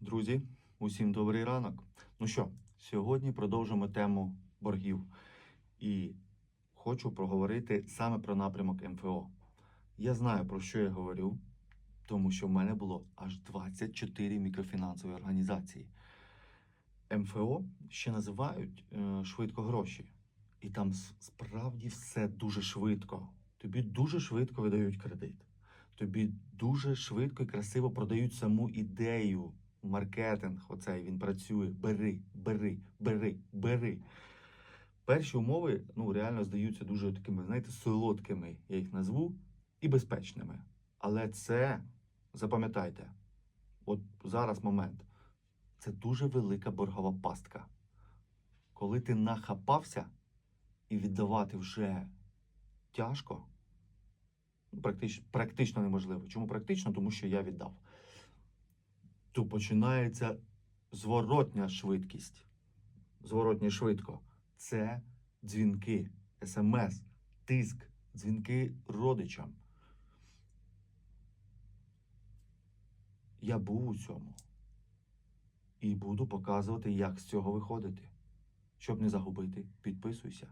Друзі, усім добрий ранок. Ну що, сьогодні продовжимо тему боргів. І хочу проговорити саме про напрямок МФО. Я знаю, про що я говорю, тому що в мене було аж 24 мікрофінансові організації. МФО ще називають е, швидко гроші. І там справді все дуже швидко. Тобі дуже швидко видають кредит. Тобі дуже швидко і красиво продають саму ідею. Маркетинг, оцей він працює. Бери, бери, бери, бери. Перші умови ну, реально здаються дуже такими, знаєте, солодкими, я їх назву, і безпечними. Але це, запам'ятайте, от зараз момент. Це дуже велика боргова пастка. Коли ти нахапався і віддавати вже тяжко, практично, практично неможливо. Чому практично? Тому що я віддав. То починається зворотня швидкість. Зворотня швидко. Це дзвінки, смс, тиск, дзвінки родичам. Я був у цьому. І буду показувати, як з цього виходити. Щоб не загубити, підписуйся.